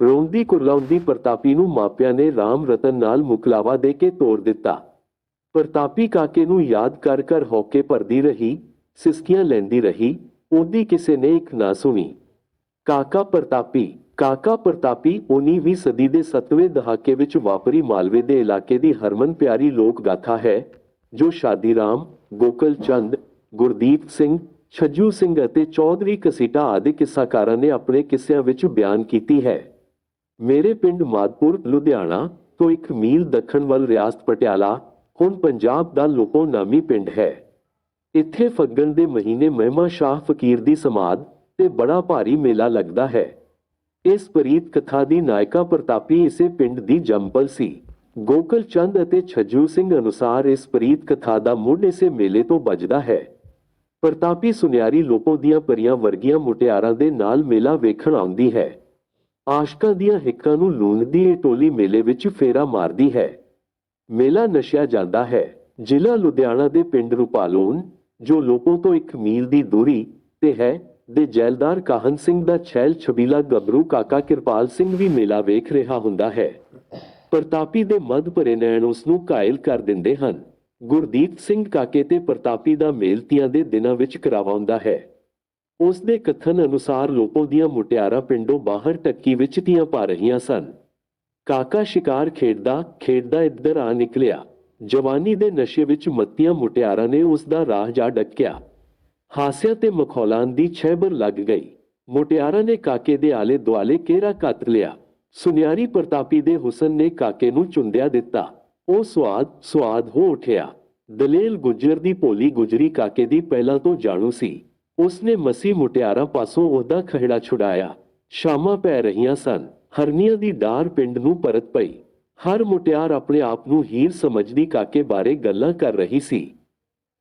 ਰੋਂਦੀ ਕੁਰਲਾਉਂਦੀ ਪ੍ਰਤਾਪੀ ਨੂੰ ਮਾਪਿਆਂ ਨੇ ਰਾਮ ਰਤਨ ਨਾਲ ਮੁਕਲਾਵਾ ਦੇ ਕੇ ਤੋੜ ਦਿੱਤਾ। ਪ੍ਰਤਾਪੀ ਕਾਕੇ ਨੂੰ ਯਾਦ ਕਰ ਕਰ ਹੌਕੇ ਭਰਦੀ ਰਹੀ, ਸਿਸਕੀਆਂ ਲੈਂਦੀ ਰਹੀ, ਉਹਦੀ ਕਿਸੇ ਨੇ ਇੱਕ ਨਾ ਸੁਣੀ। ਕਾਕਾ ਪ੍ਰਤਾਪੀ ਕਾਕਾ ਪ੍ਰਤਾਪੀ 19ਵੀਂ ਸਦੀ ਦੇ 7ਵੇਂ ਦਹਾਕੇ ਵਿੱਚ ਵਾਪਰੀ ਮਾਲਵੇ ਦੇ ਇਲਾਕੇ ਦੀ ਹਰਮਨ ਪਿਆਰੀ ਲੋਕ ਗਾਥਾ ਹੈ, ਜੋ ਸ਼ਾਦੀ ਰਾਮ, ਗੋਕਲ ਚੰਦ, ਗੁਰਦੀਪ ਸਿੰਘ, ਛੱਜੂ ਸਿੰਘ ਅਤੇ ਚੌਧਰੀ ਕਸੀਟਾ ਆਦਿ ਕਿੱਸਾਕਾਰਾਂ ਨੇ ਆਪਣੇ ਕਿੱਸਿਆਂ ਵਿੱਚ ਬਿਆਨ ਕੀਤੀ ਹੈ। ਮੇਰੇ ਪਿੰਡ ਮਾਦਪੁਰ, ਲੁਧਿਆਣਾ ਤੋਂ ਇੱਕ ਮੀਲ ਦੱਖਣ ਵੱਲ ਰਿਆਸਤ ਪਟਿਆਲਾ, ਹੁਣ ਪੰਜਾਬ ਦਾ ਲੋਕੋ ਨਾਮੀ ਪਿੰਡ ਹੈ। ਇੱਥੇ ਫੱਗਣ ਦੇ ਮਹੀਨੇ ਮਹਿਮਾ ਸ਼ਾਹ ਫਕੀਰ ਦੀ ਸਮਾਧ ਤੇ ਬੜਾ ਭਾਰੀ ਮੇਲਾ ਲੱਗਦਾ ਹੈ। ਇਸ ਪ੍ਰੀਤ ਕਥਾ ਦੀ ਨਾਇਕਾ ਪ੍ਰਤਾਪੀ ਇਸੇ ਪਿੰਡ ਦੀ ਜੰਪਲ ਸੀ। ਗੋਕਲ ਚੰਦ ਅਤੇ ਛੱਜੂ ਸਿੰਘ ਅਨੁਸਾਰ ਇਸ ਪ੍ਰੀਤ ਕਥਾ ਦਾ ਮੁੱਢ ਇਸੇ ਮੇਲੇ ਤੋਂ ਵੱਜਦਾ ਹੈ। ਪ੍ਰਤਾਪੀ ਸੁਨਿਆਰੀ ਲੋਕੋ ਦੀਆਂ ਪਰੀਆਂ ਵਰਗੀਆਂ ਮੁਟਿਆਰਾਂ ਦੇ ਨਾਲ ਮੇਲਾ ਵੇਖਣ ਆਉਂਦੀ ਹੈ। ਆਸ਼ਕਾਂ ਦੀਆਂ ਹਿੱਕਾਂ ਨੂੰ ਲੂਣਦੀ ਇਹ ਟੋਲੀ ਮੇਲੇ ਵਿੱਚ ਫੇਰਾ ਮਾਰਦੀ ਹੈ। ਮੇਲਾ ਨਸ਼ਿਆ ਜਾਂਦਾ ਹੈ। ਜ਼ਿਲ੍ਹਾ ਲੁਧਿਆਣਾ ਦੇ ਪਿੰਡ ਰੂਪਾਲੂਨ, ਜੋ ਲੋਕੋ ਤੋਂ ਇੱਕ ਮੀਲ ਦੀ ਦੂਰੀ ਤੇ ਹੈ, ਦੇ ਜੈਲਦਾਰ ਕਾਹਨ ਸਿੰਘ ਦਾ ਛੈਲ ਛਬੀਲਾ ਗੱਭਰੂ ਕਾਕਾ ਕਿਰਪਾਲ ਸਿੰਘ ਵੀ ਮੇਲਾ ਵੇਖ ਰਿਹਾ ਹੁੰਦਾ ਹੈ। ਪ੍ਰਤਾਪੀ ਦੇ ਮੱਧ ਭਰੇ ਨੈਣ ਉਸ ਨੂੰ ਕਾਇਲ ਕਰ ਦਿੰਦੇ ਹਨ। ਗੁਰਦੀਪ ਸਿੰਘ ਕਾਕੇ ਤੇ ਪ੍ਰਤਾਪੀ ਦਾ ਮੇਲ ਤੀਆਂ ਦੇ ਦਿਨਾਂ ਵਿੱਚ ਕਰਾਵਾਉਂਦਾ ਹੈ। ਉਸ ਦੇ ਕਥਨ ਅਨੁਸਾਰ ਲੋਕੋ ਦੀਆਂ ਮੁਟਿਆਰਾਂ ਪਿੰਡੋਂ ਬਾਹਰ ਟੱਕੀ ਵਿੱਚ ਤੀਆਂ ਪਾ ਰਹੀਆਂ ਸਨ। ਕਾਕਾ ਸ਼ਿਕਾਰ ਖੇਡਦਾ ਖੇਡਦਾ ਇੱਧਰ ਆ ਨਿਕਲਿਆ। ਜਵਾਨੀ ਦੇ ਨਸ਼ੇ ਵਿੱਚ ਮੱਤੀਆਂ ਮੁਟਿਆਰਾਂ ਨੇ ਉਸ ਦਾ ਰਾਹ ਜਾ ਡੱਕਿਆ। ਹਾਸਿਆਂ ਤੇ ਮਖੌਲਾਂ ਦੀ ਛੈਬਰ ਲੱਗ ਗਈ। ਮੁਟਿਆਰਾਂ ਨੇ ਕਾਕੇ ਦੇ ਆਲੇ ਦੁਆਲੇ ਘੇਰਾ ਕੱਤ ਲਿਆ? ਸੁਨਿਆਰੀ ਪ੍ਰਤਾਪੀ ਦੇ ਹੁਸਨ ਨੇ ਕਾਕੇ ਨੂੰ ਚੁੰਦਿਆ ਦਿੱਤਾ। ਉਹ ਸਵਾਦ ਸਵਾਦ ਹੋ ਉਠਿਆ। ਦਲੇਲ ਗੁਜਰ ਦੀ ਭੋਲੀ ਗੁਜਰੀ ਕਾਕੇ ਦੀ ਪਹਿਲਾਂ ਤੋਂ ਜਾਣੂ ਸੀ। ਉਸਨੇ ਮਸੀ ਮੁਟਿਆਰਾਂ ਪਾਸੋਂ ਉਹਦਾ ਖਹਿੜਾ ਛੁਡਾਇਆ ਸ਼ਾਮਾਂ ਪੈ ਰਹੀਆਂ ਸਨ ਹਰਨੀਆਂ ਦੀ ਡਾਰ ਪਿੰਡ ਨੂੰ ਪਰਤ ਪਈ ਹਰ ਮੁਟਿਆਰ ਆਪਣੇ ਆਪ ਨੂੰ ਹੀਰ ਸਮਝਦੀ ਕਾਕੇ ਬਾਰੇ ਗੱਲਾਂ ਕਰ ਰਹੀ ਸੀ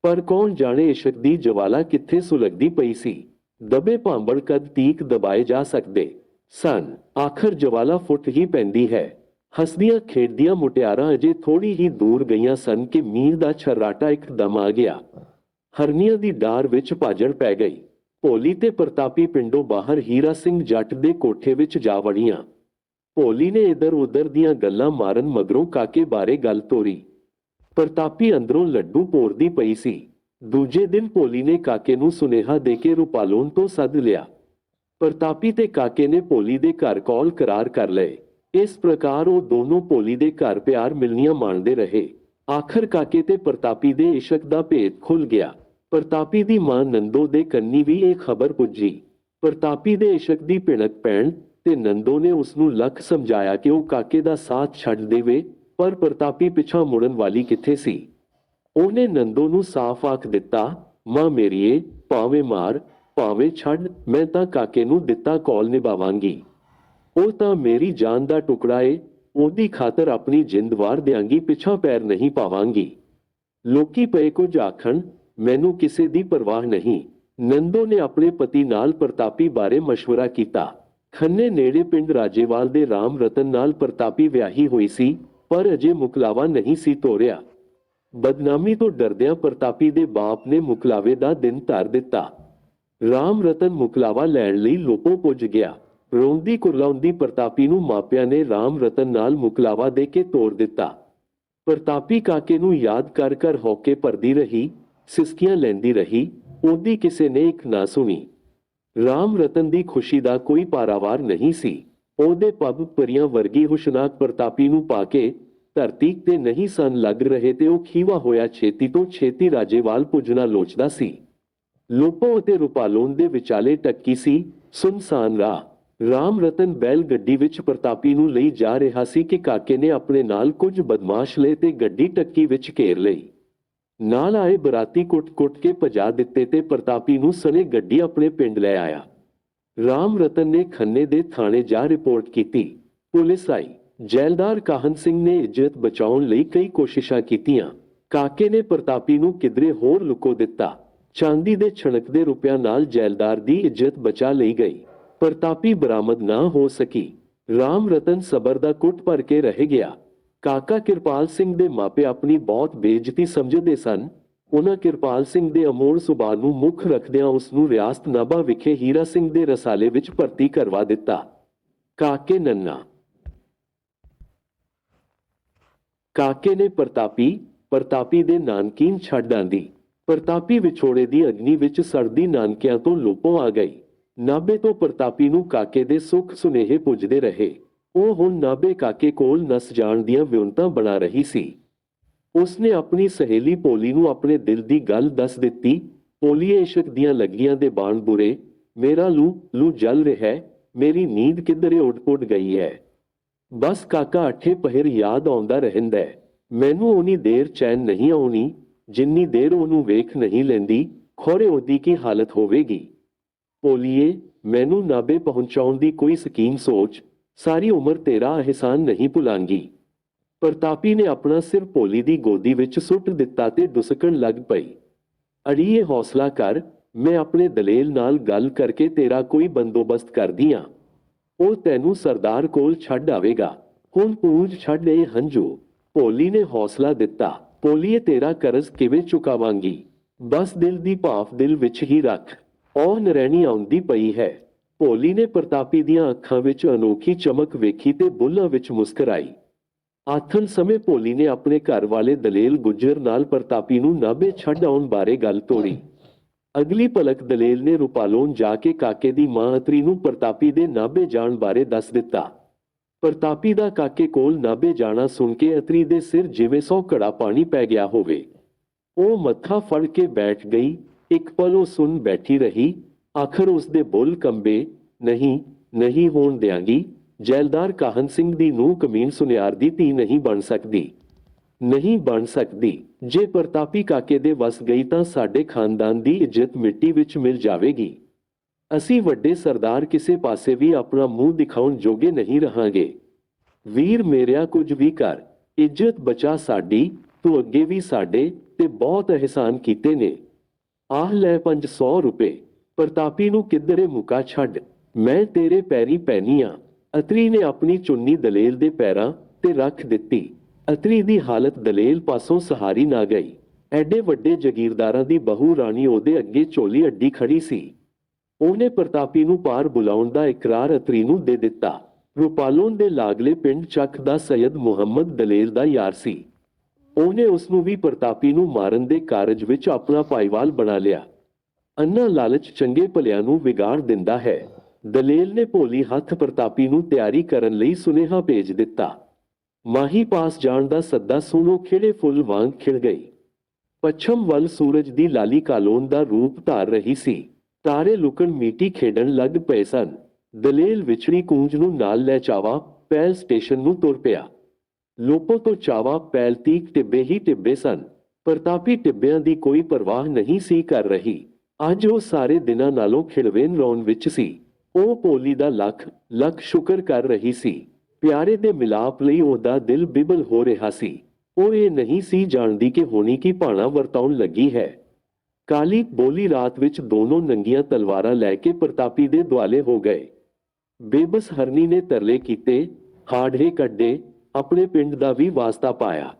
ਪਰ ਕੌਣ ਜਾਣੇ ਇਸ਼ਕ ਦੀ ਜਵਾਲਾ ਕਿੱਥੇ ਸੁਲਗਦੀ ਪਈ ਸੀ ਦਬੇ ਭਾਂਬੜ ਕਦ ਤੀਕ ਦਬਾਏ ਜਾ ਸਕਦੇ ਸਨ ਆਖਰ ਜਵਾਲਾ ਫੁੱਟ ਹੀ ਪੈਂਦੀ ਹੈ ਹੱਸਦੀਆਂ ਖੇਡਦੀਆਂ ਮੁਟਿਆਰਾਂ ਅਜੇ ਥੋੜੀ ਹੀ ਦੂਰ ਗਈਆਂ ਸਨ ਕਿ ਮੀਂਹ ਦਾ ਛਰਾਟਾ ਇੱਕਦਮ ਆ ਗਿਆ ਹਰਨੀਆਂ ਦੀ ਡਾਰ ਵਿੱਚ ਭਾਜੜ ਪੈ ਗਈ। ਭੋਲੀ ਤੇ ਪ੍ਰਤਾਪੀ ਪਿੰਡੋਂ ਬਾਹਰ ਹੀਰਾ ਸਿੰਘ ਜੱਟ ਦੇ ਕੋਠੇ ਵਿੱਚ ਜਾ ਵੜੀਆਂ। ਭੋਲੀ ਨੇ ਇਧਰ ਉਧਰ ਦੀਆਂ ਗੱਲਾਂ ਮਾਰਨ ਮਗਰੋਂ ਕਾਕੇ ਬਾਰੇ ਗੱਲ ਤੋਰੀ। ਪ੍ਰਤਾਪੀ ਅੰਦਰੋਂ ਲੱਡੂ ਪੋਰਦੀ ਪਈ ਸੀ। ਦੂਜੇ ਦਿਨ ਭੋਲੀ ਨੇ ਕਾਕੇ ਨੂੰ ਸੁਨੇਹਾ ਦੇ ਕੇ ਰੂਪਾਲੋਨ ਤੋਂ ਸੱਦ ਲਿਆ। ਪ੍ਰਤਾਪੀ ਤੇ ਕਾਕੇ ਨੇ ਭੋਲੀ ਦੇ ਘਰ ਕਾਲ ਕਰਾਰ ਕਰ ਲਏ। ਇਸ ਪ੍ਰਕਾਰ ਉਹ ਦੋਨੋਂ ਭੋਲੀ ਦੇ ਘਰ ਪਿਆਰ ਮਿਲਨੀਆਂ ਮਾਣਦੇ ਰਹੇ। ਆਖਰ ਕਾਕੇ ਤੇ ਪ੍ਰਤਾਪੀ ਦੇ ਇਸ਼ਕ ਦਾ ਭੇਦ ਖੁੱਲ ਗਿਆ। ਪ੍ਰਤਾਪੀ ਦੀ ਮਾਂ ਨੰਦੋ ਦੇ ਕੰਨੀ ਵੀ ਇਹ ਖਬਰ ਪੁੱਜੀ। ਪ੍ਰਤਾਪੀ ਦੇ ਇਸ਼ਕ ਦੀ ਭਿਣਕ ਪੈਣ ਤੇ ਨੰਦੋ ਨੇ ਉਸ ਨੂੰ ਲੱਖ ਸਮਝਾਇਆ ਕਿ ਉਹ ਕਾਕੇ ਦਾ ਸਾਥ ਛੱਡ ਦੇਵੇ, ਪਰ ਪ੍ਰਤਾਪੀ ਪਿਛਾ ਮੁੜਨ ਵਾਲੀ ਕਿੱਥੇ ਸੀ? ਉਹਨੇ ਨੰਦੋ ਨੂੰ ਸਾਫ਼ ਆਖ ਦਿੱਤਾ, ਮਾਂ ਮੇਰੀਏ, ਭਾਵੇਂ ਮਾਰ, ਭਾਵੇਂ ਛੱਡ, ਮੈਂ ਤਾਂ ਕਾਕੇ ਨੂੰ ਦਿੱਤਾ ਕੌਲ ਨਿਭਾਵਾਂਗੀ। ਉਹ ਤਾਂ ਮੇਰੀ ਜਾਨ ਦਾ ਟੁਕੜਾ ਏ, ਉਹਦੀ ਖਾਤਰ ਆਪਣੀ ਜਿੰਦ ਵਾਰ ਦਿਆਂਗੀ, ਪਿਛਾ ਪੈਰ ਨਹੀਂ ਪਾਵਾਂਗੀ। ਲੋਕੀ ਪਏ ਕੁਝ ਆਖਣ ਮੈਨੂੰ ਕਿਸੇ ਦੀ ਪਰਵਾਹ ਨਹੀਂ ਨੰਦੋ ਨੇ ਆਪਣੇ ਪਤੀ ਨਾਲ ਪ੍ਰਤਾਪੀ ਬਾਰੇ مشورہ ਕੀਤਾ ਖੰਨੇ ਨੇੜੇ ਪਿੰਡ ਰਾਜੇਵਾਲ ਦੇ ਰਾਮ ਰਤਨ ਨਾਲ ਪ੍ਰਤਾਪੀ ਵਿਆਹੀ ਹੋਈ ਸੀ ਪਰ ਅਜੇ ਮੁਕਲਾਵਾ ਨਹੀਂ ਸੀ ਤੋਰਿਆ ਬਦਨਾਮੀ ਤੋਂ ਡਰਦਿਆਂ ਪ੍ਰਤਾਪੀ ਦੇ ਬਾਪ ਨੇ ਮੁਕਲਾਵੇ ਦਾ ਦਿਨ ਧਰ ਦਿੱਤਾ ਰਾਮ ਰਤਨ ਮੁਕਲਾਵਾ ਲੈਣ ਲਈ ਲੋਪੋ ਪੁੱਜ ਗਿਆ ਰੋਂਦੀ ਕੁਰਲਾਉਂਦੀ ਪ੍ਰਤਾਪੀ ਨੂੰ ਮਾਪਿਆਂ ਨੇ ਰਾਮ ਰਤਨ ਨਾਲ ਮੁਕਲਾਵਾ ਦੇ ਕੇ ਤੋੜ ਦਿੱਤਾ ਪ੍ਰਤਾਪੀ ਕਾਕੇ ਨੂੰ ਯਾਦ ਕਰ ਕਰ ਹੌਕੇ ਭਰਦੀ ਰਹੀ ਸਿਸਕੀਆਂ ਲੈਂਦੀ ਰਹੀ, ਉਹਦੀ ਕਿਸੇ ਨੇ ਇੱਕ ਨਾ ਸੁਣੀ। ਰਾਮ ਰਤਨ ਦੀ ਖੁਸ਼ੀ ਦਾ ਕੋਈ ਪਾਰਾਵਾਰ ਨਹੀਂ ਸੀ। ਉਹਦੇ ਪੱਬ ਪਰੀਆਂ ਵਰਗੀ ਹੁਸ਼ਨਾਕ ਪ੍ਰਤਾਪੀ ਨੂੰ ਪਾ ਕੇ ਧਰਤੀ ਤੇ ਨਹੀਂ ਸਨ ਲੱਗ ਰਹੇ ਤੇ ਉਹ ਖੀਵਾ ਹੋਇਆ ਛੇਤੀ ਤੋਂ ਛੇਤੀ ਰਾਜੇਵਾਲ ਪੁੱਜਣਾ ਲੋਚਦਾ ਸੀ। ਲੋਪੋ ਅਤੇ ਰੂਪਾਲੋਨ ਦੇ ਵਿਚਾਲੇ ਟੱਕੀ ਸੀ, ਸੁਨਸਾਨ ਰਾਹ। ਰਾਮ ਰਤਨ ਬੈਲ ਗੱਡੀ ਵਿੱਚ ਪ੍ਰਤਾਪੀ ਨੂੰ ਲਈ ਜਾ ਰਿਹਾ ਸੀ ਕਿ ਕਾਕੇ ਨੇ ਆਪਣੇ ਨਾਲ ਕੁਝ ਬਦਮਾਸ਼ ਲਏ ਤੇ ਗੱਡੀ ਟੱਕੀ ਵਿੱਚ ਘੇਰ ਲਈ। ਨਾਲ ਆਏ ਬਰਾਤੀ ਕੁੱਟ-ਕੁੱਟ ਕੇ ਭਜਾ ਦਿੱਤੇ ਤੇ ਪ੍ਰਤਾਪੀ ਨੂੰ ਸਣੇ ਗੱਡੀ ਆਪਣੇ ਪਿੰਡ ਲੈ ਆਇਆ। ਰਾਮ ਰਤਨ ਨੇ ਖੰਨੇ ਦੇ ਥਾਣੇ ਜਾ ਰਿਪੋਰਟ ਕੀਤੀ। ਪੁਲਿਸ ਆਈ। ਜੈਲਦਾਰ ਕਾਹਨ ਸਿੰਘ ਨੇ ਇੱਜ਼ਤ ਬਚਾਉਣ ਲਈ ਕਈ ਕੋਸ਼ਿਸ਼ਾਂ ਕੀਤੀਆਂ। ਕਾਕੇ ਨੇ ਪ੍ਰਤਾਪੀ ਨੂੰ ਕਿਧਰੇ ਹੋਰ ਲੁਕੋ ਦਿੱਤਾ। ਚਾਂਦੀ ਦੇ ਛਣਕਦੇ ਰੁਪਿਆਂ ਨਾਲ ਜੈਲਦਾਰ ਦੀ ਇੱਜ਼ਤ ਬਚਾ ਲਈ ਗਈ। ਪ੍ਰਤਾਪੀ ਬਰਾਮਦ ਨਾ ਹੋ ਸਕੀ। ਰਾਮ ਰਤਨ ਸਬਰ ਦਾ ਕੁੱਟ ਭਰ ਕੇ ਰਹਿ ਗਿਆ। ਕਾਕਾ ਕਿਰਪਾਲ ਸਿੰਘ ਦੇ ਮਾਪੇ ਆਪਣੀ ਬਹੁਤ ਬੇਇੱਜ਼ਤੀ ਸਮਝਦੇ ਸਨ। ਉਹਨਾਂ ਕਿਰਪਾਲ ਸਿੰਘ ਦੇ ਅਮੋੜ ਸੁਭਾਅ ਨੂੰ ਮੁੱਖ ਰੱਖਦਿਆਂ ਉਸ ਨੂੰ ਰਿਆਸਤ ਨਾਭਾ ਵਿਖੇ ਹੀਰਾ ਸਿੰਘ ਦੇ ਰਸਾਲੇ ਵਿੱਚ ਭਰਤੀ ਕਰਵਾ ਦਿੱਤਾ। ਕਾਕੇ ਨੰਨਾ। ਕਾਕੇ ਨੇ ਪ੍ਰਤਾਪੀ ਪ੍ਰਤਾਪੀ ਦੇ ਨਾਨਕੀਨ ਛੱਡ ਆਂਦੀ। ਪ੍ਰਤਾਪੀ ਵਿਛੋੜੇ ਦੀ ਅਗਨੀ ਵਿੱਚ ਸਰਦੀ ਨਾਨਕਿਆਂ ਤੋਂ ਲੋਪੋ ਆ ਗਈ। ਨਾਬੇ ਤੋਂ ਪ੍ਰਤਾਪੀ ਨੂੰ ਕਾਕੇ ਦੇ ਸੁੱਖ ਸੁਨੇਹੇ ਪੁੱਜਦੇ ਰਹੇ। ਉਹ ਹੁਣ ਨਾਬੇ ਕਾਕੇ ਕੋਲ ਨਸ ਜਾਣ ਦੀਆਂ ਵਿਉਂਤਾਂ ਬਣਾ ਰਹੀ ਸੀ। ਉਸਨੇ ਆਪਣੀ ਸਹੇਲੀ ਪੋਲੀ ਨੂੰ ਆਪਣੇ ਦਿਲ ਦੀ ਗੱਲ ਦੱਸ ਦਿੱਤੀ, ਪੋਲੀਏ ਇਸ਼ਕ ਦੀਆਂ ਲੱਗੀਆਂ ਦੇ ਬਾਣ ਬੁਰੇ, ਮੇਰਾ ਲੂ ਲੂ ਜਲ ਰਿਹਾ ਹੈ ਮੇਰੀ ਨੀਂਦ ਕਿੱਧਰੇ ਉੱਡ ਪੁੱਡ ਗਈ ਹੈ ਬਸ ਕਾਕਾ ਅੱਠੇ ਪਹਿਰ ਯਾਦ ਆਉਂਦਾ ਰਹਿੰਦਾ ਹੈ ਮੈਨੂੰ ਉਨੀ ਦੇਰ ਚੈਨ ਨਹੀਂ ਆਉਣੀ, ਜਿੰਨੀ ਦੇਰ ਉਹਨੂੰ ਵੇਖ ਨਹੀਂ ਲੈਂਦੀ, ਖੋਰੇ ਉਹਦੀ ਕੀ ਹਾਲਤ ਹੋਵੇਗੀ। ਪੋਲੀਏ, ਮੈਨੂੰ ਨਾਬੇ ਪਹੁੰਚਾਉਣ ਦੀ ਕੋਈ ਸਕੀਮ ਸੋਚ ਸਾਰੀ ਉਮਰ ਤੇਰਾ ਅਹਿਸਾਨ ਨਹੀਂ ਭੁਲਾਂਗੀ। ਪ੍ਰਤਾਪੀ ਨੇ ਆਪਣਾ ਸਿਰ ਪੋਲੀ ਦੀ ਗੋਦੀ ਵਿੱਚ ਸੁੱਟ ਦਿੱਤਾ ਤੇ ਡੁਸਕਣ ਲੱਗ ਪਈ। ਅੜੀਏ ਹੌਸਲਾ ਕਰ, ਮੈਂ ਆਪਣੇ ਦਲੇਲ ਨਾਲ ਗੱਲ ਕਰਕੇ ਤੇਰਾ ਕੋਈ ਬੰਦੋਬਸਤ ਕਰਦੀ ਆਂ। ਉਹ ਤੈਨੂੰ ਸਰਦਾਰ ਕੋਲ ਛੱਡ ਆਵੇਗਾ। ਹੁਣ ਪੂੰਝ ਛੱਡ ਇਹ ਹੰਝੂ। ਭੋਲੀ ਨੇ ਹੌਸਲਾ ਦਿੱਤਾ, ਭੋਲੀਏ ਤੇਰਾ ਕਰਜ਼ ਕਿਵੇਂ ਚੁਕਾਵਾਂਗੀ? ਬਸ ਦਿਲ ਦੀ ਭਾਫ ਦਿਲ ਵਿੱਚ ਹੀ ਰੱਖ, ਉਹ ਨਰੈਣੀ ਆਉਂਦੀ ਪਈ ਹੈ। ਭੋਲੀ ਨੇ ਪ੍ਰਤਾਪੀ ਦੀਆਂ ਅੱਖਾਂ ਵਿੱਚ ਅਨੋਖੀ ਚਮਕ ਵੇਖੀ ਤੇ ਬੁੱਲਾਂ ਵਿੱਚ ਮੁਸਕਰਾਈ। ਆਥਣ ਸਮੇਂ ਭੋਲੀ ਨੇ ਆਪਣੇ ਘਰ ਵਾਲੇ ਦਲੇਲ ਗੁੱਜਰ ਨਾਲ ਪ੍ਰਤਾਪੀ ਨੂੰ ਨਾਭੇ ਛੱਡ ਆਉਣ ਬਾਰੇ ਗੱਲ ਤੋੜੀ। ਅਗਲੀ ਪਲਕ ਦਲੇਲ ਨੇ ਰੂਪਾਲੋਨ ਜਾ ਕੇ ਕਾਕੇ ਦੀ ਮਾਂ ਅਤਰੀ ਨੂੰ ਪ੍ਰਤਾਪੀ ਦੇ ਨਾਭੇ ਜਾਣ ਬਾਰੇ ਦੱਸ ਦਿੱਤਾ। ਪ੍ਰਤਾਪੀ ਦਾ ਕਾਕੇ ਕੋਲ ਨਾਭੇ ਜਾਣਾ ਸੁਣ ਕੇ ਅਤਰੀ ਦੇ ਸਿਰ ਜਿਵੇਂ ਸੌ ਘੜਾ ਪਾਣੀ ਪੈ ਗਿਆ ਹੋਵੇ। ਉਹ ਮੱਥਾ ਫੜ ਕੇ ਬੈਠ ਗਈ, ਇੱਕ ਪਲ ਉਹ ਸੁਣ ਬੈਠੀ ਰਹੀ। ਆਖਰ ਉਸ ਦੇ ਬੁੱਲ ਕੰਬੇ ਨਹੀਂ ਨਹੀਂ ਹੋਣ ਦਿਆਂਗੀ। ਜੈਲਦਾਰ ਕਾਹਨ ਸਿੰਘ ਦੀ ਨੂੰ ਕਮੀਨ ਸੁਨਿਆਰ ਦੀ ਧੀ ਨਹੀਂ ਬਣ ਸਕਦੀ। ਨਹੀਂ ਬਣ ਸਕਦੀ। ਜੇ ਪ੍ਰਤਾਪੀ ਕਾਕੇ ਦੇ ਵਸ ਗਈ ਤਾਂ ਸਾਡੇ ਖਾਨਦਾਨ ਦੀ ਇੱਜ਼ਤ ਮਿੱਟੀ ਵਿੱਚ ਮਿਲ ਜਾਵੇਗੀ। ਅਸੀਂ ਵੱਡੇ ਸਰਦਾਰ ਕਿਸੇ ਪਾਸੇ ਵੀ ਆਪਣਾ ਮੂੰਹ ਦਿਖਾਉਣ ਜੋਗੇ ਨਹੀਂ ਰਹਾਂਗੇ। ਵੀਰ ਮੇਰਿਆ ਕੁਝ ਵੀ ਕਰ। ਇੱਜ਼ਤ ਬਚਾ ਸਾਡੀ, ਤੂੰ ਅੱਗੇ ਵੀ ਸਾਡੇ ਤੇ ਬਹੁਤ ਅਹਿਸਾਨ ਕੀਤੇ ਨੇ। ਆਹ ਲੈ 500 ਰੁਪਏ। ਪ੍ਰਤਾਪੀ ਨੂੰ ਕਿੱਧਰੇ ਮੁਕਾ ਛੱਡ, ਮੈਂ ਤੇਰੇ ਪੈਰੀ ਪੈਣੀ ਆ। ਅਤਰੀ ਨੇ ਆਪਣੀ ਚੁੰਨੀ ਦਲੇਲ ਦੇ ਪੈਰਾਂ ਤੇ ਰੱਖ ਦਿੱਤੀ। ਅਤਰੀ ਦੀ ਹਾਲਤ ਦਲੇਲ ਪਾਸੋਂ ਸਹਾਰੀ ਨਾ ਗਈ। ਐਡੇ ਵੱਡੇ ਜ਼ਗੀਰਦਾਰਾਂ ਦੀ ਬਹੂ ਰਾਣੀ ਉਹਦੇ ਅੱਗੇ ਝੋਲੀ ਅੱਡੀ ਖੜੀ ਸੀ। ਉਹਨੇ ਪ੍ਰਤਾਪੀ ਨੂੰ ਪਾਰ ਬੁਲਾਉਣ ਦਾ ਇਕਰਾਰ ਅਤਰੀ ਨੂੰ ਦੇ ਦਿੱਤਾ। ਰੂਪਾਲੋਂ ਦੇ ਲਾਗਲੇ ਪਿੰਡ ਚੱਕ ਦਾ ਸੈਦ ਮੁਹੰਮਦ ਦਲੇਲ ਦਾ ਯਾਰ ਸੀ। ਉਹਨੇ ਉਸ ਨੂੰ ਵੀ ਪ੍ਰਤਾਪੀ ਨੂੰ ਮਾਰਨ ਦੇ ਕਾਰਜ ਵਿੱਚ ਆਪਣਾ ਭਾਈਵਾਲ ਬਣਾ ਲਿਆ। ਅੰਨਾ ਲਾਲਚ ਚੰਗੇ ਭਲਿਆਂ ਨੂੰ ਵਿਗਾੜ ਦਿੰਦਾ ਹੈ। ਦਲੇਲ ਨੇ ਭੋਲੀ ਹੱਥ ਪ੍ਰਤਾਪੀ ਨੂੰ ਤਿਆਰੀ ਕਰਨ ਲਈ ਸੁਨੇਹਾ ਭੇਜ ਦਿੱਤਾ। ਮਾਹੀ ਪਾਸ ਜਾਣ ਦਾ ਸੱਦਾ ਸੁਣੋ ਖਿੜੇ ਫੁੱਲ ਵਾਂਗ ਖਿੜ ਗਈ। ਪੱਛਮ ਵੱਲ ਸੂਰਜ ਦੀ ਲਾਲੀ ਕਾਲੋਨ ਦਾ ਰੂਪ ਧਾਰ ਰਹੀ ਸੀ। ਤਾਰੇ ਲੁਕਣ ਮੀਟੀ ਖੇਡਣ ਲੱਗ ਪਏ ਸਨ। ਦਲੇਲ ਵਿਛੜੀ ਕੂੰਜ ਨੂੰ ਨਾਲ ਲੈ ਚਾਵਾ ਪੈਲ ਸਟੇਸ਼ਨ ਨੂੰ ਤੁਰ ਪਿਆ। ਲੋਪੋ ਤੋਂ ਚਾਵਾ ਪੈਲ ਤੀਕ ਟਿੱਬੇ ਹੀ ਟਿੱਬੇ ਸਨ। ਪ੍ਰਤਾਪੀ ਟਿੱਬਿਆਂ ਦੀ ਕੋਈ ਪਰਵਾਹ ਨਹੀਂ ਸੀ ਕਰ ਰਹੀ। ਅੱਜ ਉਹ ਸਾਰੇ ਦਿਨਾਂ ਨਾਲੋਂ ਖਿੜਵੇਨ ਰੌਣ ਵਿੱਚ ਸੀ। ਉਹ ਪੋਲੀ ਦਾ ਲੱਖ ਲੱਖ ਸ਼ੁਕਰ ਕਰ ਰਹੀ ਸੀ। ਪਿਆਰੇ ਦੇ ਮਿਲਾਪ ਲਈ ਉਹਦਾ ਦਿਲ ਬਿਬਲ ਹੋ ਰਿਹਾ ਸੀ। ਉਹ ਇਹ ਨਹੀਂ ਸੀ ਜਾਣਦੀ ਕਿ ਹੋਣੀ ਕੀ ਭਾਣਾ ਵਰਤਾਉਣ ਲੱਗੀ ਹੈ। ਕਾਲੀ ਬੋਲੀ ਰਾਤ ਵਿੱਚ ਦੋਨੋਂ ਨੰਗੀਆਂ ਤਲਵਾਰਾਂ ਲੈ ਕੇ ਪ੍ਰਤਾਪੀ ਦੇ ਦੁਆਲੇ ਹੋ ਗਏ। ਬੇਬਸ ਹਰਨੀ ਨੇ ਤਰਲੇ ਕੀਤੇ ਹਾੜੇ ਕੱਢੇ, ਆਪਣੇ ਪਿੰਡ ਦਾ ਵੀ ਵਾਸਤਾ ਪਾਇਆ।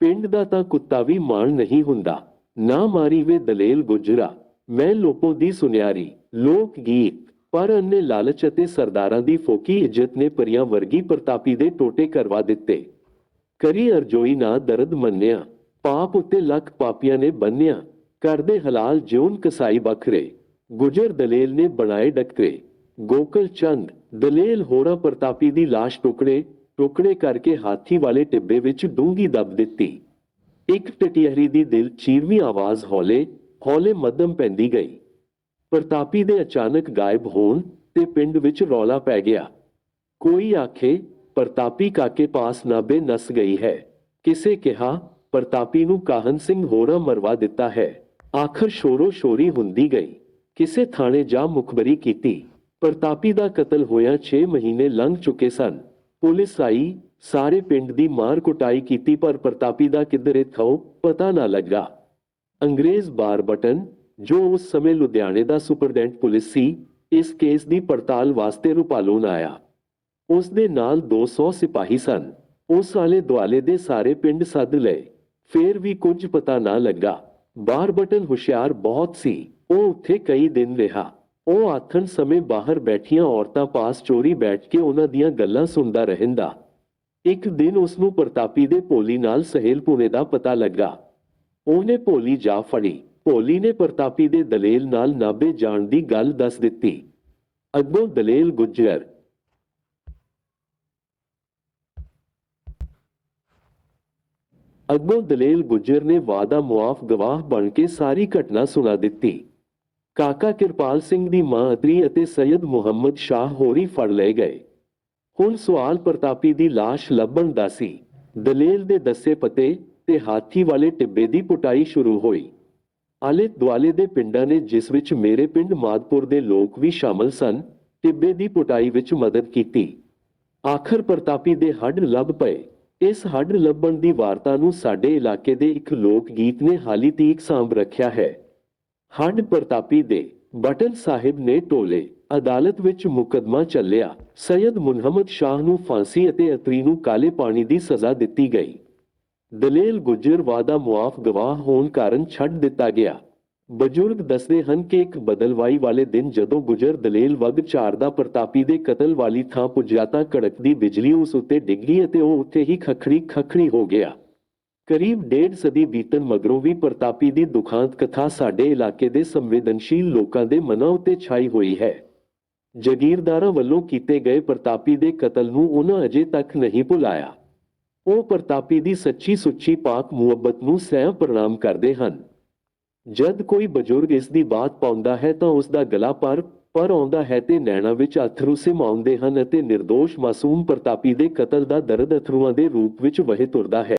ਪਿੰਡ ਦਾ ਤਾਂ ਕੁੱਤਾ ਵੀ ਮਾਣ ਨਹੀਂ ਹੁੰਦਾ। ਨਾ ਮਾਰੀ ਵੇ ਦਲੇਲ ਗੁਜਰਾ। ਮੈਂ ਲੋਪੋ ਦੀ ਸੁਨਿਆਰੀ, ਲੋਕ ਗੀਤ, ਪਰ ਅੰਨੇ ਲਾਲਚ ਅਤੇ ਸਰਦਾਰਾਂ ਦੀ ਫੋਕੀ ਇੱਜ਼ਤ ਨੇ ਪਰੀਆਂ ਵਰਗੀ ਪ੍ਰਤਾਪੀ ਦੇ ਟੋਟੇ ਕਰਵਾ ਦਿੱਤੇ। ਕਰੀ ਅਰਜੋਈ ਨਾ ਦਰਦ ਮੰਨਿਆ, ਪਾਪ ਉੱਤੇ ਲੱਖ ਪਾਪੀਆਂ ਨੇ ਬੰਨਿਆ ਕਰਦੇ ਹਲਾਲ ਜਿਉਨ ਕਸਾਈ ਬਖਰੇ ਗੁਜਰ ਦਲੇਲ ਨੇ ਬਣਾਏ ਡਕਰੇ, ਗੋਕਲ ਚੰਦ, ਦਲੇਲ ਹੋਰਾ ਪ੍ਰਤਾਪੀ ਦੀ ਲਾਸ਼ ਟੁਕੜੇ ਟੁਕੜੇ ਕਰਕੇ ਹਾਥੀ ਵਾਲੇ ਟਿੱਬੇ ਵਿੱਚ ਡੂੰਗੀ ਦੱਬ ਦਿੱਤੀ। ਇੱਕ ਟਟਿਹਰੀ ਦੀ ਦਿਲ ਚੀਰਵੀਂ ਆਵਾਜ਼ ਹੌਲੇ ਹੌਲੇ ਮੱਧਮ ਪੈਂਦੀ ਗਈ। ਪ੍ਰਤਾਪੀ ਦੇ ਅਚਾਨਕ ਗਾਇਬ ਹੋਣ ਤੇ ਪਿੰਡ ਵਿੱਚ ਰੌਲਾ ਪੈ ਗਿਆ। ਕੋਈ ਆਖੇ, ਪ੍ਰਤਾਪੀ ਕਾਕੇ ਪਾਸ ਨਾਬੇ ਨਸ ਗਈ ਹੈ। ਕਿਸੇ ਕਿਹਾ, ਪ੍ਰਤਾਪੀ ਨੂੰ ਕਾਹਨ ਸਿੰਘ ਹੋਰਾਂ ਮਰਵਾ ਦਿੱਤਾ ਹੈ। ਆਖਰ ਸ਼ੋਰੋ ਸ਼ੋਰੀ ਹੁੰਦੀ ਗਈ। ਕਿਸੇ ਥਾਣੇ ਜਾ ਮੁਖਬਰੀ ਕੀਤੀ। ਪ੍ਰਤਾਪੀ ਦਾ ਕਤਲ ਹੋਇਆ 6 ਮਹੀਨੇ ਲੰਘ ਚੁੱਕੇ ਸਨ। ਪੁਲਿਸ ਆਈ, ਸਾਰੇ ਪਿੰਡ ਦੀ ਮਾਰ ਕੁਟਾਈ ਕੀਤੀ, ਪਰ ਪ੍ਰਤਾਪੀ ਦਾ ਕਿੱਧਰੇ ਥਉ ਪਤਾ ਨਾ ਲੱਗਾ। ਅੰਗਰੇਜ਼ ਬਾਰਬਟਨ ਜੋ ਉਸ ਸਮੇਂ ਲੁਧਿਆਣੇ ਦਾ ਸੁਪਰਡੈਂਟ ਪੁਲਿਸ ਸੀ, ਇਸ ਕੇਸ ਦੀ ਪੜਤਾਲ ਵਾਸਤੇ ਰੁਪਾਲੂਨ ਆਇਆ। ਉਸ ਦੇ ਨਾਲ 200 ਸਿਪਾਹੀ ਸਨ। ਉਸ ਆਲੇ ਦੁਆਲੇ ਦੇ ਸਾਰੇ ਪਿੰਡ ਸੱਦ ਲਏ। ਫੇਰ ਵੀ ਕੁਝ ਪਤਾ ਨਾ ਲੱਗਾ। ਬਾਰ ਬਟਨ ਹੁਸ਼ਿਆਰ ਬਹੁਤ ਸੀ। ਉਹ ਉੱਥੇ ਕਈ ਦਿਨ ਰਿਹਾ। ਉਹ ਆਥਣ ਸਮੇਂ ਬਾਹਰ ਬੈਠੀਆਂ ਔਰਤਾਂ ਪਾਸ ਚੋਰੀ ਬੈਠ ਕੇ ਉਹਨਾਂ ਦੀਆਂ ਗੱਲਾਂ ਸੁਣਦਾ ਰਹਿੰਦਾ। ਇੱਕ ਦਿਨ ਉਸ ਨੂੰ ਪ੍ਰਤਾਪੀ ਦੇ ਭੋਲੀ ਨਾਲ ਸਹੇਲ ਸਹੇਲਪੁਣੇ ਦਾ ਪਤਾ ਲੱਗਾ। ਉਹਨੇ ਭੋਲੀ ਜਾ ਫੜੀ। ਭੋਲੀ ਨੇ ਪ੍ਰਤਾਪੀ ਦੇ ਦਲੇਲ ਨਾਲ ਨਾਬੇ ਜਾਣ ਦੀ ਗੱਲ ਦੱਸ ਦਿੱਤੀ। ਅੱਗੋਂ ਦਲੇਲ ਗੁੱਜਰ। ਅੱਗੋਂ ਦਲੇਲ ਗੁੱਜਰ ਨੇ ਵਾਦਾ ਮੁਆਫ ਗਵਾਹ ਬਣ ਕੇ ਸਾਰੀ ਘਟਨਾ ਸੁਣਾ ਦਿੱਤੀ। ਕਾਕਾ ਕਿਰਪਾਲ ਸਿੰਘ ਦੀ ਮਾਂ ਅਤਰੀ ਅਤੇ ਸੈਦ ਮੁਹੰਮਦ ਸ਼ਾਹ ਹੋਰੀ ਫੜ ਲਏ ਗਏ। ਹੁਣ ਸਵਾਲ ਪ੍ਰਤਾਪੀ ਦੀ ਲਾਸ਼ ਲੱਭਣ ਦਾ ਸੀ। ਦਲੇਲ ਦੇ ਦੱਸੇ ਪਤੇ ਤੇ ਹਾਥੀ ਵਾਲੇ ਟਿੱਬੇ ਦੀ ਪੁਟਾਈ ਸ਼ੁਰੂ ਹੋਈ। ਆਲੇ ਦੁਆਲੇ ਦੇ ਪਿੰਡਾਂ ਨੇ ਜਿਸ ਵਿੱਚ ਮੇਰੇ ਪਿੰਡ ਮਾਦਪੁਰ ਦੇ ਲੋਕ ਵੀ ਸ਼ਾਮਲ ਸਨ, ਟਿੱਬੇ ਦੀ ਪੁਟਾਈ ਵਿੱਚ ਮਦਦ ਕੀਤੀ। ਆਖਰ ਪ੍ਰਤਾਪੀ ਦੇ ਹੱਡ ਲੱਭ ਪਏ। ਇਸ ਹੱਡ ਲੱਭਣ ਦੀ ਵਾਰਤਾ ਨੂੰ ਸਾਡੇ ਇਲਾਕੇ ਦੇ ਇੱਕ ਲੋਕ ਗੀਤ ਨੇ ਹਾਲੀ ਤੀਕ ਸਾਂਭ ਰੱਖਿਆ ਹੈ। ਹੱਡ ਪ੍ਰਤਾਪੀ ਦੇ ਬਟਨ ਸਾਹਿਬ ਨੇ ਟੋਲੇ, ਅਦਾਲਤ ਵਿੱਚ ਮੁਕਦਮਾ ਚੱਲਿਆ। ਸੈਯਦ ਮੁਹੰਮਦ ਸ਼ਾਹ ਨੂੰ ਫਾਂਸੀ ਅਤੇ ਅਤਰੀ ਨੂੰ ਕਾਲੇ ਪਾਣੀ ਦੀ ਸਜ਼ਾ ਦਿੱਤੀ ਗਈ। ਦਲੇਲ ਗੁੱਜਰ ਵਾਦਾ ਮੁਆਫ ਗਵਾਹ ਹੋਣ ਕਾਰਨ ਛੱਡ ਦਿੱਤਾ ਗਿਆ। ਬਜ਼ੁਰਗ ਦੱਸਦੇ ਹਨ ਕਿ ਇੱਕ ਬਦਲਵਾਈ ਵਾਲੇ ਦਿਨ ਜਦੋਂ ਗੁਜਰ ਦਲੇਲ ਵਗ ਚਾਰਦਾ ਪ੍ਰਤਾਪੀ ਦੇ ਕਤਲ ਵਾਲੀ ਥਾਂ ਪੁੱਜਿਆ ਤਾਂ ਕੜਕਦੀ ਬਿਜਲੀ ਉਸ ਉੱਤੇ ਡਿੱਗੀ ਅਤੇ ਉਹ ਉੱਥੇ ਹੀ ਖਖੜੀ ਖਖੜੀ ਹੋ ਗਿਆ। ਕਰੀਬ ਡੇਢ ਸਦੀ ਬੀਤਣ ਮਗਰੋਂ ਵੀ ਪ੍ਰਤਾਪੀ ਦੀ ਦੁਖਾਂਤ ਕਥਾ ਸਾਡੇ ਇਲਾਕੇ ਦੇ ਸੰਵੇਦਨਸ਼ੀਲ ਲੋਕਾਂ ਦੇ ਮਨਾਂ ਉੱਤੇ ਛਾਈ ਹੋਈ ਹੈ। ਜਗੀਰਦਾਰਾਂ ਵੱਲੋਂ ਕੀਤੇ ਗਏ ਪ੍ਰਤਾਪੀ ਦੇ ਕਤਲ ਨੂੰ ਉਹਨਾਂ ਅਜੇ ਤੱਕ ਨਹੀਂ ਭੁਲਾਇਆ। ਉਹ ਪ੍ਰਤਾਪੀ ਦੀ ਸੱਚੀ ਸੁੱਚੀ ਪਾਕ ਮੁਹੱਬਤ ਨੂੰ ਸਹਿਮ ਪ੍ਰਣਾਮ ਕਰਦੇ ਹਨ। ਜਦ ਕੋਈ ਬਜ਼ੁਰਗ ਇਸ ਦੀ ਬਾਤ ਪਾਉਂਦਾ ਹੈ ਤਾਂ ਉਸ ਦਾ ਗਲਾ ਪਰ ਪਰ ਆਉਂਦਾ ਹੈ ਤੇ ਨੈਣਾ ਵਿੱਚ ਅਥਰੂ ਸਿਮਾਉਂਦੇ ਹਨ ਅਤੇ નિર્ਦੋਸ਼ ਮਾਸੂਮ ਪ੍ਰਤਾਪੀ ਦੇ ਕਤਲ ਦਾ ਦਰਦ ਅਥਰੂਆਂ ਦੇ ਰੂਪ ਵਿੱਚ ਵਹੇ ਤੁਰਦਾ ਹੈ।